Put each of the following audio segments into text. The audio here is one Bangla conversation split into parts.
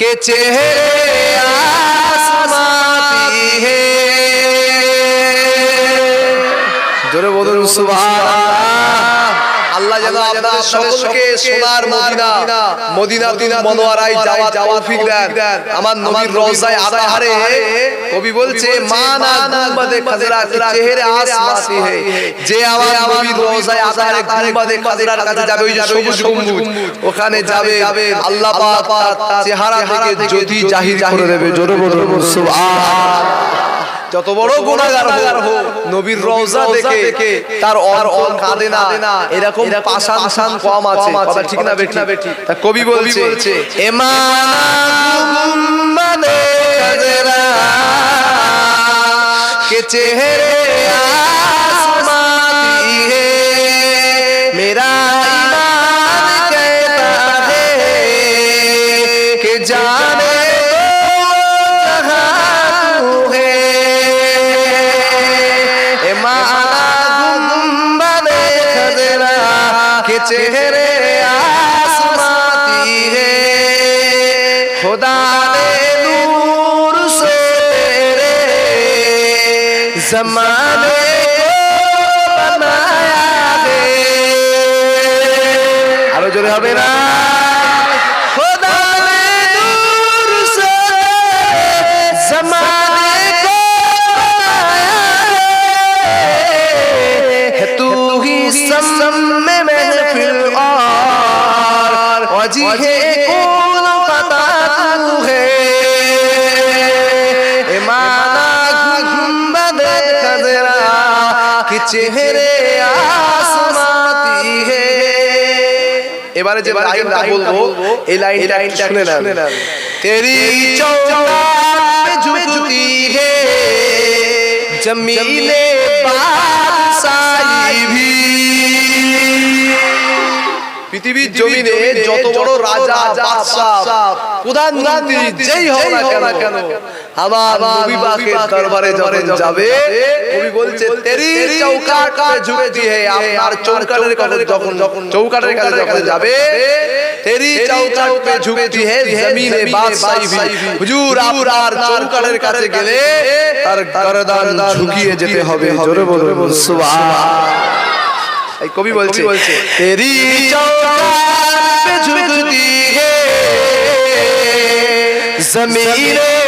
के चेहरे আল্লাহ যেন আপনাদের সকলকে সোনার মদিনা মদিনা দিনা মনোয়ারায় যাওয়া তৌফিক দেন। আমার নবীর রওজায় আতাহারে কবি বলছে মানা গুম্বাদে খাজরা চেহারে আসমাতি হে যে আমার নবীর রওজায় আতাহারে গুম্বাদে খাজরার কাছে যাবে ওই যে সবুজ গম্বুজ। ওখানে যাবে আল্লাহ পাক তার চেহারা থেকে জ্যোতি জাহির করে দেবে। জোরে বলুন সুবহানাল্লাহ যত বড় গুণাগার হোক নবীর রোজা দেখে তার অর অর কাঁদে না। এরকম পাশান পাশান কম আছে। ঠিক না বেটি তা কবি বলছে এমানা গুম্মাদে কে চেহারে আ চেহরে আসমাতি হে। এবারে যে লাইনটা বলব এই লাইনটা শুনে নেন। তেরি চৌকাত হে। জমিলে বাদশাহী ভি পৃথিবীর জমিনে যত বড় রাজা বাদশাহ প্রধানমন্ত্রী যেই হোক না কেন আমার নবী পাকের দরবারে যখন যাবে কবি বলছে তেরি চৌকাট পে ঝুঁকতি হে আপনার চৌকাটের কাছে যখন যখন চৌকাটের কাছে যখন যাবে তেরি চৌকাট পে ঝুঁকতি হে জমিনে বাদশাহী হুজুর আপনার চৌকাটের কাছে গেলে তার গরদান ঝুঁকিয়ে যেতে হবে জোরে বলুন সুবহান। এই কবি বলছে তেরি চৌকাট পে ঝুঁকতি হে জমিনে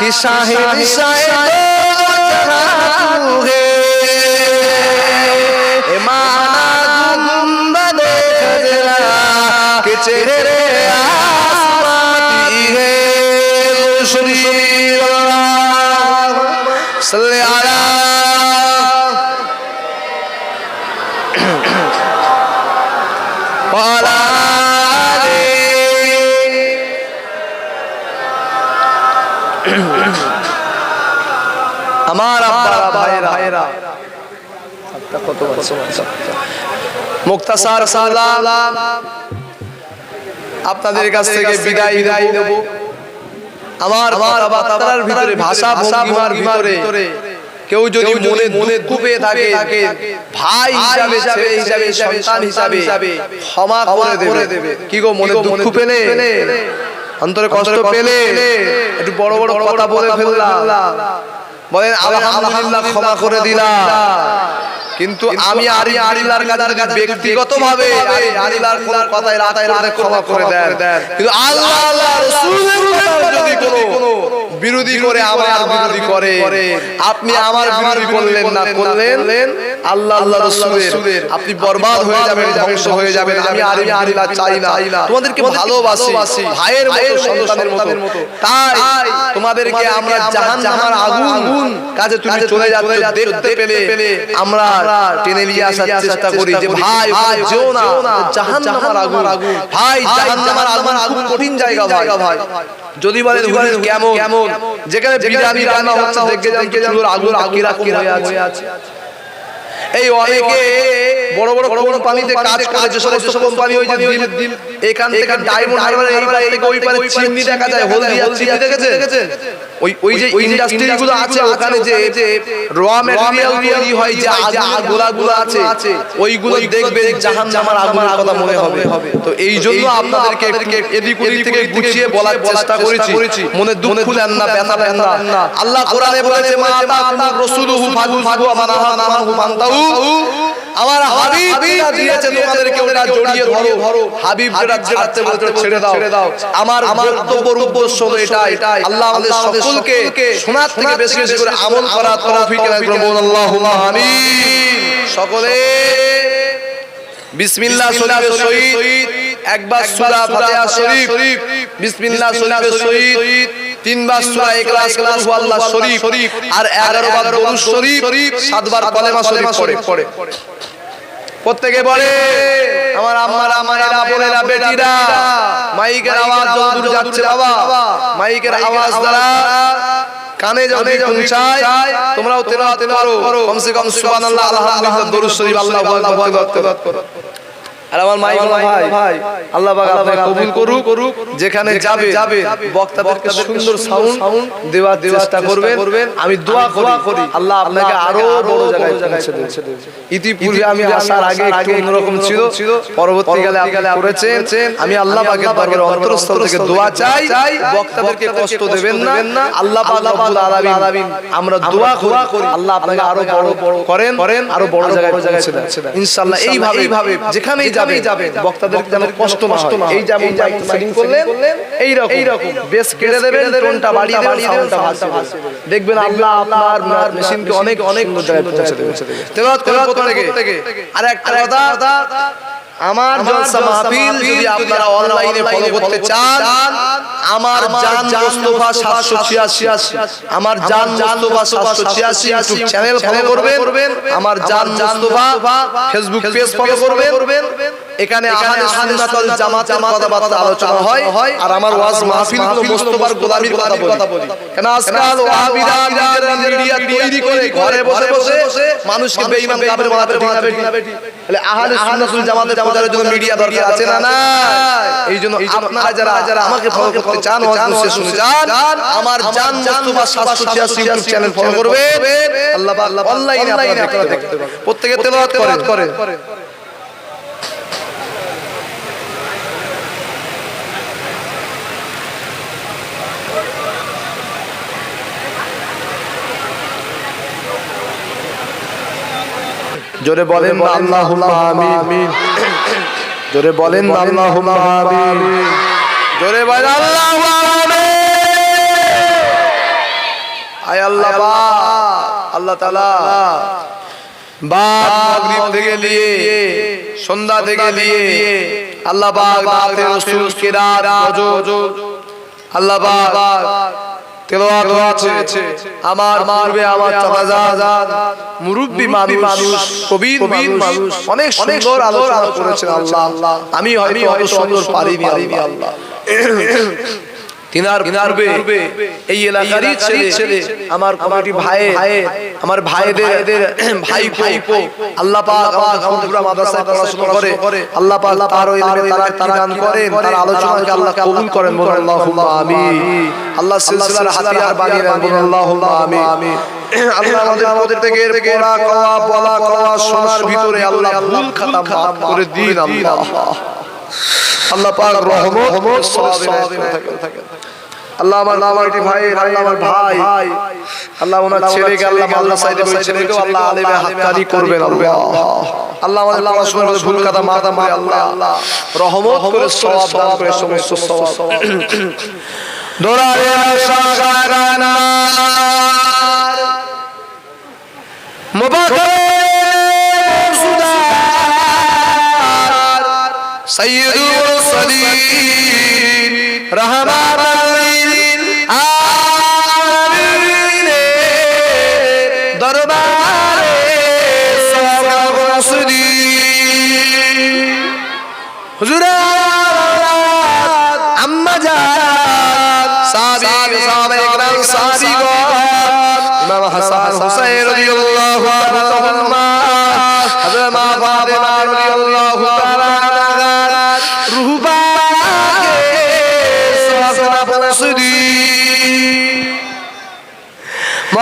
बादशाही भी तेरे চেরে আমার আব্বা ভাইরা। ভাইরা কত মুক্তাসার সালাম আপনাদের কাছ থেকে বিদায় বিদায় দেব আমার কথাবার্তার ভিতরে ভাষা ভঙ্গিমার ভিতরে কেউ যদি মনে মনে দুঃখ পেয়ে থাকে ভাই হিসাবে ছেলে হিসাবে সন্তান হিসাবে ক্ষমা করে দেবে। কি গো মনে দুঃখ পেলে? অন্তরে কষ্ট পেলে? একটু বড় বড় কথা বলে ফেললাম। বলেন আলহামদুলিল্লাহ ক্ষমা করে দিলাম। কিন্তু আমি আরি আরিলার কাছে ব্যক্তিগত ভাবে আরিলার কোন কথায় রাতায় রাতে ক্ষমা করে দেন। কিন্তু আল্লাহ আল্লাহ রাসূলের ব্যাপারে যদি কোনো বিরোধী করে আমার বিরোধী করে। আপনি আমার বিরোধী করলেন না করলেন আল্লাহ আল্লাহ রসুলের। আপনি বরবাদ হয়ে যাবেন ধ্বংস হয়ে যাবেন। আমি আর আল্লাহ চাই না তোমাদেরকে ভালোবাসি। ভাইয়ের মতো সন্তানের মতো তাই তোমাদেরকে আমরা জাহান্নামের আগুন কাজে তুমি চলে যাচ্ছ দেখতে পেলে আমরা টেনে নিয়ে আসার চেষ্টা করি যে ভাই ভাই যেও না জাহান্নামের আগুন। ভাই জাহান্নামের আগুন খুব কঠিন জায়গা ভাই। ভাই। যদি বলে হুজুর কেমন? কেমন? যেখানে বিরিয়ানি রান্না হচ্ছে দেখে যান কি আগুন হয়ে আছে। এই অনেকে বড় বড় বড় পানিতে কাজ করে যে সমস্ত কোম্পানি হয়েছে দিল দিল এখান থেকে ডায়মন্ড হারবার এই পারে এই ওই পারে চিমনি দেখা যায় হলদিয়া চিমনি দেখেছেন? ওই ওই যে ইন্ডাস্ট্রি গুলো আছে ওখানে যে যে র ম্যাটেরিয়াল তৈরি হয় যে গোলা গুলো আছে ওইগুলো দেখবে জাহান্নামের আগুনের কথা মনে হবে। তো এই জন্য আপনাদেরকে এদিক ওদিক থেকে গুছিয়ে বলার চেষ্টা করেছি। মনে দুঃখ খুলেন না ব্যথা না আল্লাহ কোরআনে বলেছে মা আতা রাসূলুহু ফাগু ফাগু আমানা আমানা ফান্তাউ আমার হাবিব দিয়েছে তোমাদেরকে ওটা জড়িয়ে ধরো। হাবিব যেটা ছাড়তে বলতে ছেড়ে দাও। ছেড়ে দাও। আমার আমার বক্তব্যের উদ্দেশ্য হলো এটাই। আল্লাহ আমাদের সকলকে শোনার থেকে বেশি বেশি করে আমল করার তৌফিক দান করুন আল্লাহুম্মা আমিন। সকলে বিসমিল্লাহ শরীফের সহিত একবার সূরা ফাতিহা শরীফ। বিসমিল্লাহ শরীফের সহিত তিনবার সূরা ইখলাস ইখলাস আল্লাহ শরীফ আর 11 বার দরুদ শরীফ সাতবার কলেমা শরীফ পড়ে। প্রত্যেকে বলে আমার আমারেরা বোনেরা বেটিরা মাইকের আওয়াজ যতদূর যাচ্ছে বাবা মাইকের আওয়াজ দ্বারা কানে যদি পৌঁছায় তোমরাও তেলাওয়াত করো। কমসে কম সুবহানাল্লাহ আলহামদুলিল্লাহ দরুদ শরীফ আল্লাহু আকবার করো আর আমার মাই ভাই ভাই আল্লাহ পাক আপনাকে কবুল করুক করুক যেখানে যাবে যাবে বক্তাদেরকে সুন্দর সাউন্ড দেওয়ার চেষ্টা করবেন। আমি দোয়া করি আল্লাহ আপনাকে আরও বড় জায়গায় পৌঁছে দেবে ইতিপূর্বে আমি আসার আগে একটু অন্যরকম ছিল পরবর্তীকালে আপনি করেছেন আমি আল্লাহ পাকের দরবারে অন্তরস্থল থেকে দোয়া চাই বক্তাদেরকে কষ্ট দেবেন না আল্লাহ পাক রব্বুল আলামিন আমরা দোয়া করি আল্লাহ আপনাকে আরও বড় করেন আরও বড় জায়গায় পৌঁছে দেন ইনশাআল্লাহ এইভাবে এইভাবে যেখানেই যাবে যাবে বক্তাদের যেন কষ্ট না হয়। এই যেমন মাইক সেটিং করলেন এই রকম এই রকম বেশ কেড়ে দেবেন টোনটা বাড়িয়ে দেবেন সাউন্ডটা ভাসিয়ে দেবেন। দেখবেন আল্লাহ আপনার মেশিনকে অনেক অনেক জায়গায় পৌঁছে দেবে তেলাওয়াত করার প্রত্যেকে। আর একটা কথা আমার জলসা মাহফিল যদি আপনারা অনলাইনে ফলো করতে চান আমার জান মুস্তাফা 786 আমার জান মুস্তাফা 786 ইউটিউব চ্যানেল ফলো করবেন আমার জান মুস্তাফা ফেসবুক পেজ ফলো করবেন। এখানে আহলে সুন্নাত ওয়াল জামাতের কথাবার্তা আলোচনা হয় আর আমার ওয়াজ মাহফিলগুলো মুস্তাফার গোলামির কথা বলি। কেন আজকাল ওয়াহাবিরা মিডিয়া তৈরি করে ঘরে বসে বসে মানুষকে বেঈমান কাফের বানাতে বেটি তাহলে আহলে সুন্নাত ওয়াল জামাতের প্রচারের জন্য মিডিয়া দরকার আছে না? না এই জন্য আপনারা যারা যারা আমাকে ফলো করতে চান ওয়াজ মুসে শুনে যান আমার জান মুস্তাফা 786 ইউটিউব চ্যানেল ফলো করবেন আল্লাহ পাক অনলাইনে আপনারা দেখতে পাবেন। প্রত্যেকে তেলাওয়াত করেন জোরে বলেন আমিন। জোরে বলেন আমিন। জোরে বলেন আল্লাহু আয় আল্লাহ। আল্লাহ থেকে নিয়ে সন্ধ্যা থেকে নিয়ে আল্লাহ রাতে আল্লাহ তেলাওয়াত হয়েছে। আমার পূর্বে আমার চাচাজান মুরব্বি মানুষ কবির মানুষ অনেক সুন্দর আলোচনা করেছেন আল্লাহ। আমি হয়তো অত সুন্দর পারিনি আল্লাহ। তিনার পূর্বে এই এলাকারই ছেলে আমার কমিটি ভাই আমার ভাইদের ভাই ভাইপো আল্লাহ পাক আমার গামপুরা মাদ্রাসায় পড়াশোনা করে আল্লাহ পাক তার ইলমে তারাক্কি দান করেন তার আলোচনাকে আল্লাহ কবুল করেন বলুন আল্লাহুম্মা আমিন। আল্লাহ সিলসিলার হাতিয়ার বানিয়ে দেন বলুন আল্লাহুম্মা আমিন। আল্লাহ আমাদের প্রত্যেকের পড়া কওয়া বলা কওয়া শোনার ভিতরে আল্লাহ ভুল খাতা মাফ করে দিন আল্লাহ। আল্লাহ পাক রহমত আল্লাহ আমার আমার একটি ভাই আল্লাহ আমার ভাই। আল্লাহ ওনার ছেলেকে আল্লাহ মাদ্রাসায় দেবে ছেলেকে আল্লাহ আলেমে হাক্কানি করবেন আল্লাহ। আল্লাহ। আমাদের পড়াশোনার মধ্যে ভুল কথা মাথা মারে আল্লাহ। রহমত করে সওয়াব দান করে সমস্ত সওয়াব। দোরারে সাগানার মুবারক সৈয়দুল দরবারে সরগসদি হুজুর আম্মা জান সাহাবী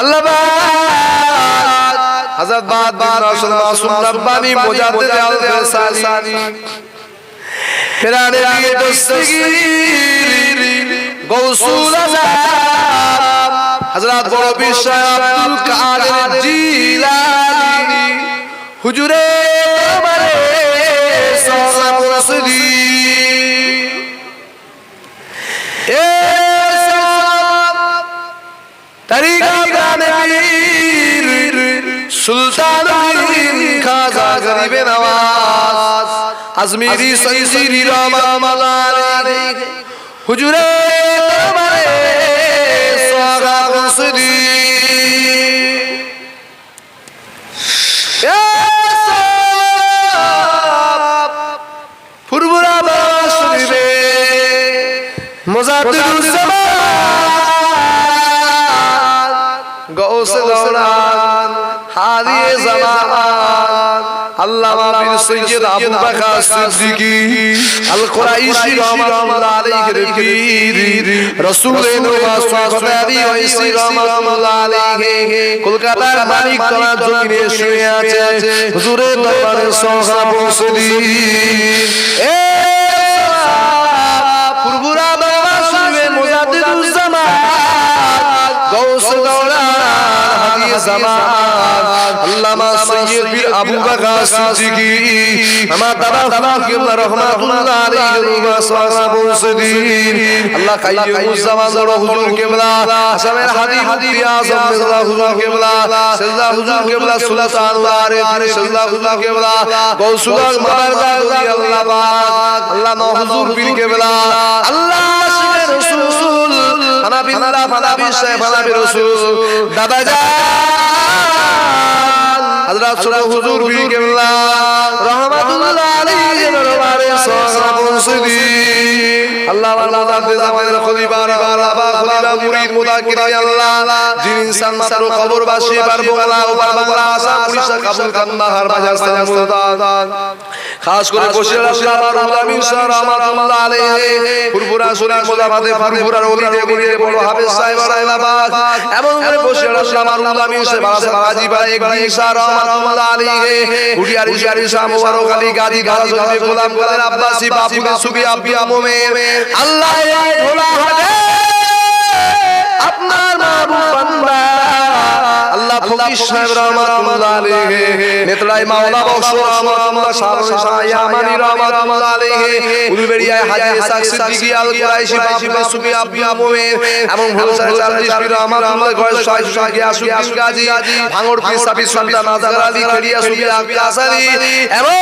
আল্লাহ হযরত বাদ বিন রাসূল মাসুম রব্বানি মুজাদ্দিদ আল ফিসানি। ফেরানে দিয়ে দস্তগীর। গৌসুল আজম হযরত বড় বিষয় আব্দুল কাদের জিলানী। হুজুরে আমারে সালাম রাসূলি। এ সালাম। তরিকা গানের সুলতান খাজা গরিবে নওয়াজ আজমিরি সৈসিরি রহমালারে হুজুরে তোমারে জামান আল্লামা বীর সৈয়দ আবু বকর সিদ্দিকী। আল কুরাইশি রাহমাতুল্লাহ আলাইহি পীর। রাসূল নওয়াজ সাহাবী ওয়াইসি রাহমাতুল্লাহ আলাইহি। কলকাতার মালিক তলা জমিনে শুয়ে আছে। হুজুরের দরবারে সোহা পৌঁছদি এ ফুরফুরা বাবা শুনবে মুজাদ্দিদুজ গৌস দৌলান হাদিয়ে জামান আল্লামা সৈয়দ বীর আবু বকর সিদ্দিকী, আমার দাদা ফালাক কিবলা রহমাতুল্লাহ আলাইহি রুবা সাহাবা আল্লাহ কাইয়ুমুজ জামান কিবলা, আসামের হাদি হাদি আজম মির্জা হুজুর কিবলা, সিজদা হুজুর কিবলা সুলতান আরিফ, সিজদা হুজুর কিবলা গৌসুল মাদার আল্লাহ পাক আল্লাহ হুজুর পীর কিবলা, আল্লাহ শিখে রাসূল ফানা বিল্লাহ ফানা বিশায় ফানা বিরসুল দাদা জান হযরত সুরা হুজুর বি কেবলা রহমাতুল্লাহ আলাইহি দরবারে সালাম পৌঁছদি আল্লাহ আল্লাহ তাআলা আমাদের খলিফা বাবা খলিফা মুরিদ মুদাকির আল্লাহ। যিনি ইনসান মাত্র কবরবাসী পারব আল্লাহ বাংলা আসাম উড়িষ্যা কাবুল কান্দাহার বাজাস্তান মুলতান খাস করে বসে আল্লাহ আমার উলামিন শাহ রহমাতুল্লাহ আলাইহি। ফুরফুরা শরীফ মোজাফাতে ফুরফুরার ওলিতে গলিতে বড় হাফেজ সাহেব রাহমাতুল্লাহ এমন করে বসে আল্লাহ আমার উলামিন শাহ বাসা বাজি ভাই একদিন শাহ রহমাতুল্লাহ আলাইহি। উড়িয়ার ইশারি শাহ মুবারক আলী গাজী জনাবে গোলাম আব্বাসি বাপু সুবি আব্বি আমমে আল্লাহ ভোলা আপনার মাহবুব বান্দা। আল্লাহ ফকির সাহেব রহমাতুল্লাহ আলাইহি নেতড়াই মাওলা বক্স রহমাতুল্লাহ সাহেব শাহ রহমাতুল্লাহ আলাইহি উলবেড়িয়ায় হাজী ইসাক সিদ্দিকী আল কুরাইশি বাপু সুবি আব্বি আমমে এবং ভোলসার 40 পীর রহমাতুল্লাহ গয়েশ শাহ শাহ আসুদ্দিন গাজী ভাঙড় পীর সাফি সুলতান আজাদ আলী খেড়িয়া সুবি আব্বি আসারি এবং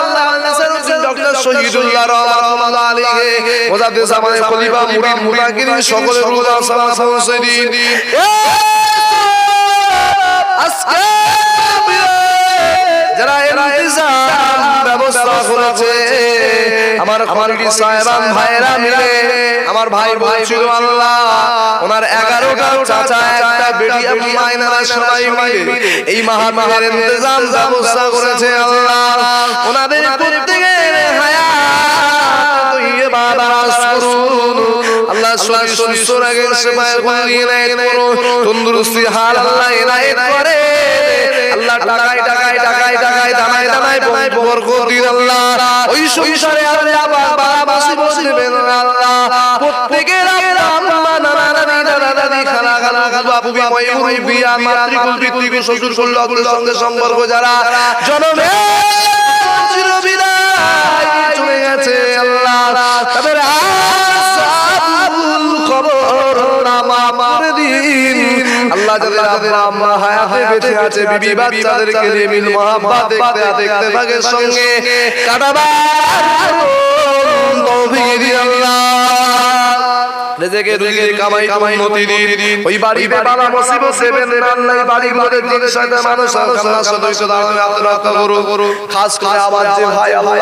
আল্লাহ নাসির ডক্টর শহীদুল্লাহ রহমাতুল্লাহ আলাইহি মুজাদ্দিদ জামানের খলিফা মুরিদ মুতাকিরিন সকলের সালাম আজকে যারা ইন্তজাম ব্যবস্থা করেছে আমার কমিটি সাহেবান ভাইরা মিলে আমার ভাই বলছিল আল্লাহ ওনার এগারোটা চাচা একটা বেটি এবং মাইনারা সবাই মিলে এই মাহাত্মের ইন্তজাম ব্যবস্থা করেছে আল্লাহ। ওনাদের প্রত্যেকের হায়াত শরীর সুস্থ রাখে সেবায় নেয় তন্দুরুস্তি হাল আল্লাহ এনায়েত করে আল্লাহ টাকায় টাকায় টাকায় টাকায় দানায় দানায় বরকত দিন আল্লাহ ওই সংসারে আল্লাহ বাবা বাসি বসে দেবেন আল্লাহ প্রত্যেকের আম্মা নানা নানি দাদা দাদি খালা খালা বাবু বিময় মুরব্বি মাতৃকুল পিতৃকুল শ্বশুর কুল লগল সঙ্গে সম্পর্ক যারা জনমে চিরবিদায় চলে গেছে আল্লাহ তাদের আল্লাহ যাদের যাদের আম্মা হায়াতে বেঁচে আছে বিবি বাচ্চাদেরকে নিয়ে মিল মহাব্বত দেখতে দেখতে ভাগের সঙ্গে কাটাবার তৌফিক দিন আল্লাহ। রেজেকে রুজি কামাই কামাই মতি দিন ওই বাড়িতে বাবা মুসিবত দেবেন আল্লাহ বাড়ি ঘরে দিন সাথে মানুষ আল্লাহ সদস্য দাঁড়াবে আপনারা করো খাস করে আমার যে ভাই আল্লাহ।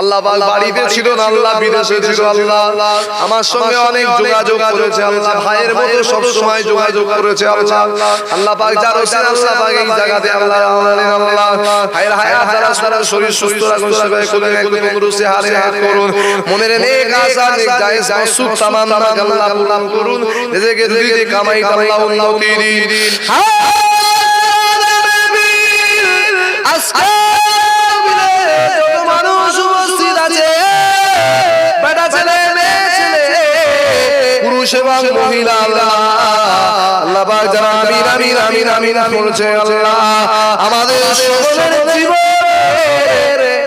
আল্লাহ পাক বাড়িতে ছিল না আল্লাহ বিদেশে ছিল আল্লাহ। আমার সঙ্গে অনেক যোগাযোগ করেছে আল্লাহ। ভাইয়ের মতো সব সময় যোগাযোগ করেছে আল্লাহ। আল্লাহ। পাক যার ওসিলা আল্লাহ পাক এই জায়গাতে আল্লাহ আল্লাহ আল্লাহ হায়ের হায়াত যারা সারা শরীর সুস্থ রাখুন সবাই করে একদম তন্দুরুস্তি হালে হাত করুন মনের নেক আশা নেক জায়েজ মাসুক তামাম নামাক আল্লাহ পূরণ করুন রিজিকে দিতে কামাই আল্লাহ উন্নতি দিন। আজকে মানুষ উপস্থিত আছে। বেটা ছেলে মেয়ে ছেলে। পুরুষ এবং মহিলা আল্লাহ। আল্লাহ যারা আমিন আমিন আমিন আমিন বলছে আল্লাহ। আমাদের সকলের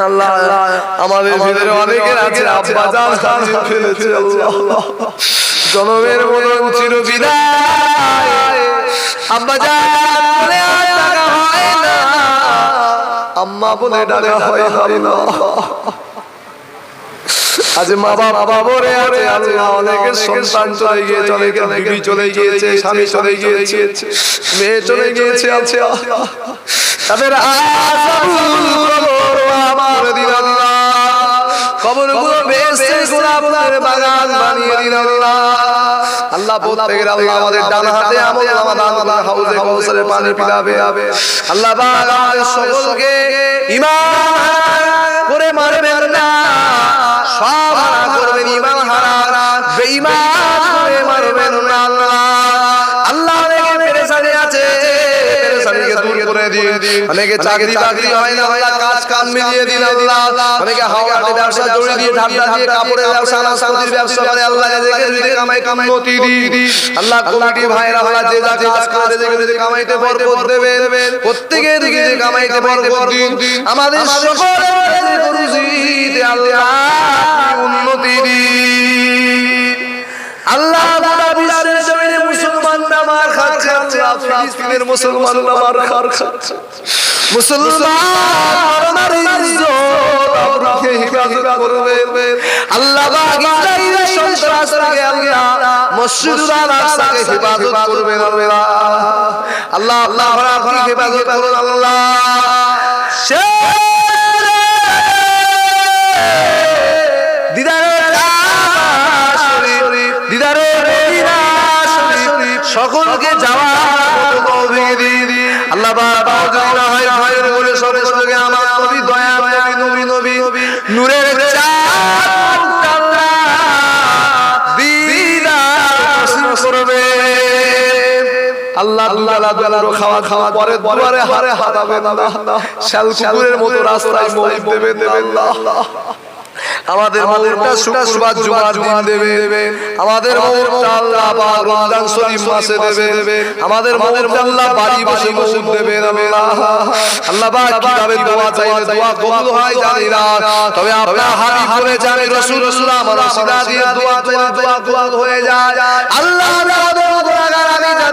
আল্লাহ আমাদের ভিতরে অনেকের আছে আব্বা জান হারিয়ে ফেলেছে আল্লাহ। জনমের মতন চির বিদায়। আব্বা জান বলে আর ডাকা হয় না আম্মা বলে ডাকা হয় না। আজ মা বাবা বলে আছে আল্লাহ অনেকের সন্তান চলে গিয়েছে অনেকের বিবি চলে গিয়েছে স্বামী চলে গিয়েছে মেয়ে চলে গিয়েছে আছে তাদের আসাবুল আল্লাহ আল্লাহ প্রত্যেকের আল্লাহ আমাদের ডান হাতে আমল নামা দান করে হাউজে কৌশলে পানি পিলাবে আল্লাহ সকলকে ঈমান করে মারবেন। দিন অনেকে চাকরি বাকরি হয় না আল্লাহ কাজ কাম মিলিয়ে দিন আল্লাহ। অনেকে হাওয়াতে ব্যবসা জড়িয়ে দিয়ে ঢাকা দিয়ে কাপড়ের ব্যবসা নাশপাতির ব্যবসা করে আল্লাহ যাদেরকে রিজিক কামাই কামাই মতি দিন। আল্লাহ কমিটি ভাইরা আল্লাহ যে যা কাজ করে রিজিক রিজিক কামাইতে বরকত দেবেন। প্রত্যেকের রিজিক কামাইতে বরকত দিন। আমাদের সকলের রুজিতে আল্লাহ উন্নতি দিন। আল্লাহ বিশ্বের জমিনে মুসলমানরা মার খাচ্ছে আল্লাহ ফিলিস্তিনের মুসলমানরা মার খাচ্ছে মুসলমান আপনাকে হিফাজত করবে আল্লাহ সন্ত্রাস থেকে আল্লাহ মসজিদুল আকসাকে হিফাজত করবেন আল্লাহ আল্লাহ আল্লাহ আপনাকে হিফাজত করুন আল্লাহ দিদারে দিদারে সকলকে যাওয়ার আল্লাহ আল্লাহ আল্লাহ খাওয়া খাওয়া পরে দুয়ারে হারে হারাবে না শাল কুকুরের মতো রাস্তায় মৌত দেবে দেবে আল্লাহ। আমাদের মৌলটা শুক্রবার জুমার দিন দেবে আমাদের মৌলটা আল্লাহ পাক রমজান শরীফ মাসে দেবে আমাদের মৌলটা আল্লাহ বাড়ি বসে মৌল দেবে আল্লাহ। আল্লাহ। পাক কীভাবে দোয়া চাইলে দোয়া কবুল হয় জানি না। তবে আপনার হাবিব বলেছে আমি রাসূল রাসূল আমার রাসূলা দিয়ে দোয়া চাইলে দোয়া কবুল হয়ে যায়। আল্লাহ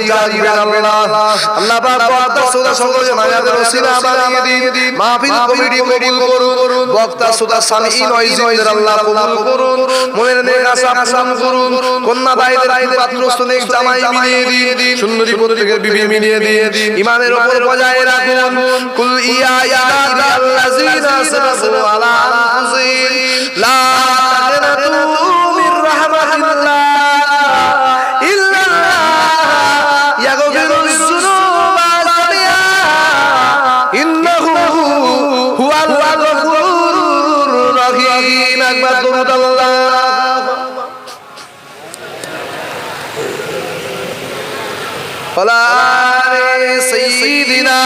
জারি রাখবে না। আল্লাহ পাক বক্তা শ্রোতা সকল জানাজাদের ওসিলা বানিয়ে দিন। মাহফিল কমিটি কবুল করুন। বক্তা শ্রোতা সামিঈন ওয়াইজিনদের আল্লাহ কবুল করুন। মনের নেক আশা পূরণ করুন। কন্যা দায়দের পাত্রস্থ নেক জামাই মিলিয়ে দিন। সুন্দরী প্রত্যেকের বিবি মিলিয়ে দিন। ইমানের উপর বজায় রাখুন। কুল লা ولا آل سيدنا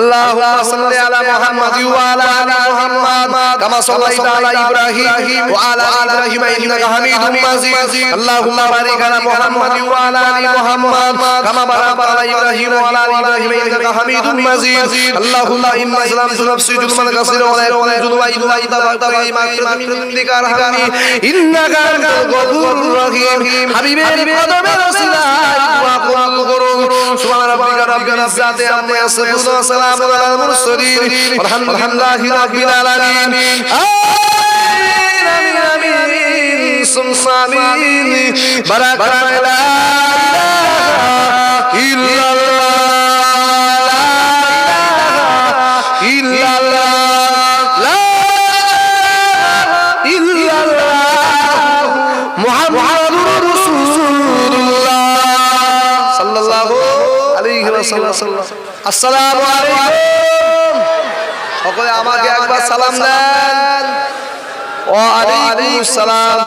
اللهم صل على محمد وعلى ال محمد كما صليت على ابراهيم وعلى ال ابراهيم انك حميد مجيد اللهم بارك على محمد وعلى ال محمد كما باركت على ابراهيم وعلى ال ابراهيم انك حميد مجيد اللهم ان ظلمت نفسي ظلما كثيرا ولا يكون ذنوبا الا انت فاغفر مغفرة من عندك ارحمني انك انت الغفور الرحيم حبيبي قدم رسولك وقل قرون سبحان ربك رب العزة عما يصفون وسلام على المرسلين والحمد لله رب العالمين آمين آمين آمين ثم آمين بركة لا সকলে আমাকে একবার সালাম দেন। ও আলাইকুম সালাম